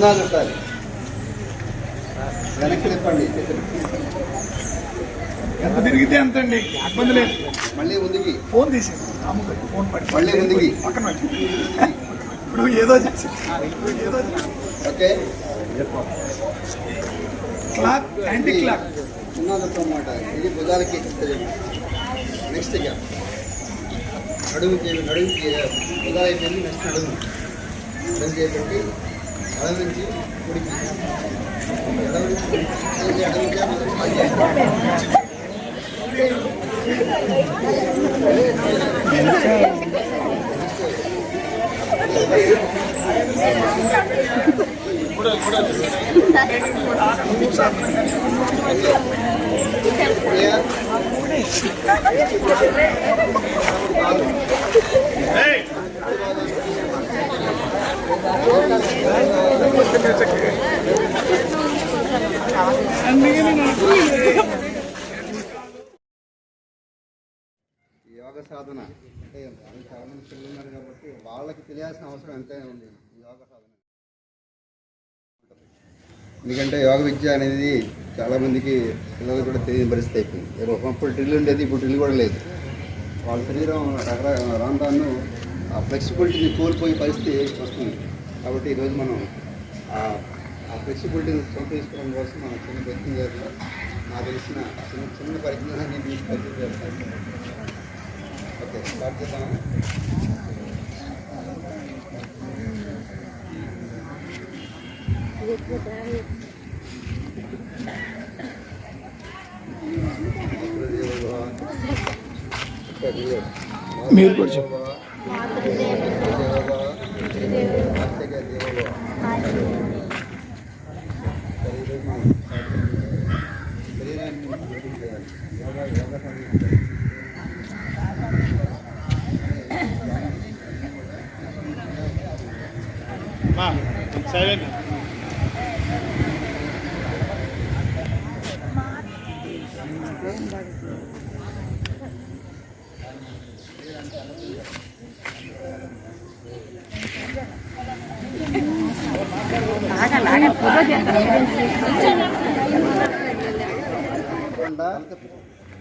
పునాది ఉంటారు వెనక్కి తిప్పండి. ఎంత తిరిగితే అంత అండి ఇబ్బంది లేదు. మళ్ళీ ముందుకి. ఫోన్ అమ్ముకు ఫోన్ పట్టి మళ్ళీ ముందుకి. పక్కన పెట్టి. ఇప్పుడు ఏదో చేసి. ఏదో ఓకే. Clock anti clock. పునాది అన్నమాట ఇది భుజాలకి నెక్స్ట్ ఇక. నడుముకి నడుముకి భుజాలు అయిపోయింది నెక్స్ట్ నడుము. నడుము ఎడమ నుంచి కుడికి ఎడమ నుంచి కుడికి. ఇది ఎడమ నుంచి మొదలు పైకి. క్లియర్ ఈ యోగ సాధన అంటే చాలా మంది పిల్లలు ఉన్నారు కాబట్టి వాళ్ళకి తెలియాల్సిన అవసరం ఎంతైనా ఉంది. యోగ సాధన. ఎందుకంటే యోగ విద్య అనేది చాలా మందికి పిల్లలు కూడా తెలియని పరిస్థితి అయిపోయింది. ఒకప్పుడు డ్రిల్ ఉండేది ఇప్పుడు డ్రిల్ కూడా లేదు. వాళ్ళ శరీరం రకరకాల రాను ఆ ఫ్లెక్సిబిలిటీని కోల్పోయే పరిస్థితి వస్తుంది. కాబట్టి ఈరోజు మనం ఆ ఫ్లెక్సిబిలిటీని సంతరించుకోవడం కోసం మనం చిన్న ప్రయత్నం చేస్తున్నాం నాకు తెలిసిన చిన్న చిన్న పరిజ్ఞానాన్ని మీకు పరిచయం చేస్తాను ఓకే స్టార్ట్ చేద్దామా? మీరు కూడా చెప్పు. కాకుండా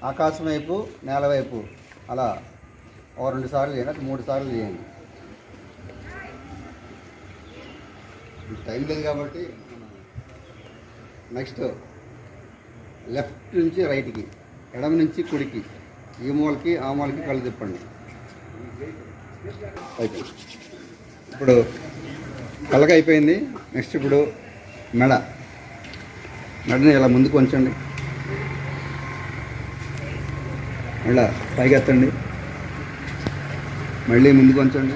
ఆకాశం వైపు నేల వైపు. అలా ఓ రెండు సార్లు చేయండి మూడు సార్లు చేయండి. టైం లేదు కాబట్టి నెక్స్ట్ లెఫ్ట్ నుంచి రైట్కి ఎడమ నుంచి కుడికి ఈ మూలకి ఆ మూలకి కళ్ళు తిప్పండి. అయిపోయింది. ఇప్పుడు కళ్ళకి అయిపోయింది. నెక్స్ట్ ఇప్పుడు మెడ. మెడని ఇలా ముందుకు ఉంచండి. మళ్ళా పైకి ఎత్తండి మళ్ళీ ముందుకు ఉంచండి.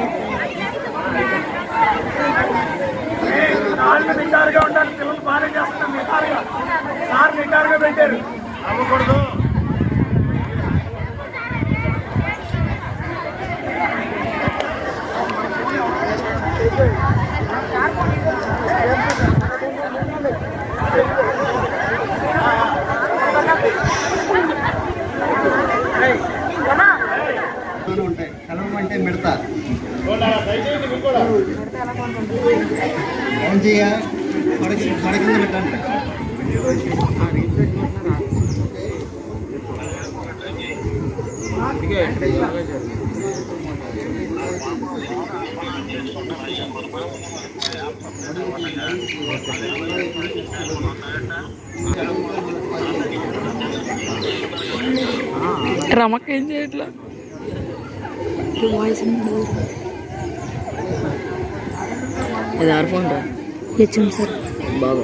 పెట్టారు. అవ్వకూడదు. ఉంటాయి. కలవం అంటే మిడత. ఏం చేయ పడకి పడ కింద పెట్టండి రమక్క ఏం చేయట్లా వాయిస్ అది ఆరు ఫోన్ రా? తెచ్చాం సార్ బాగా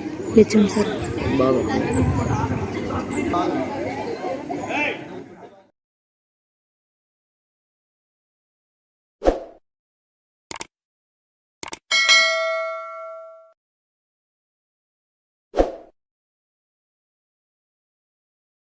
తెచ్చాం సార్ బాగా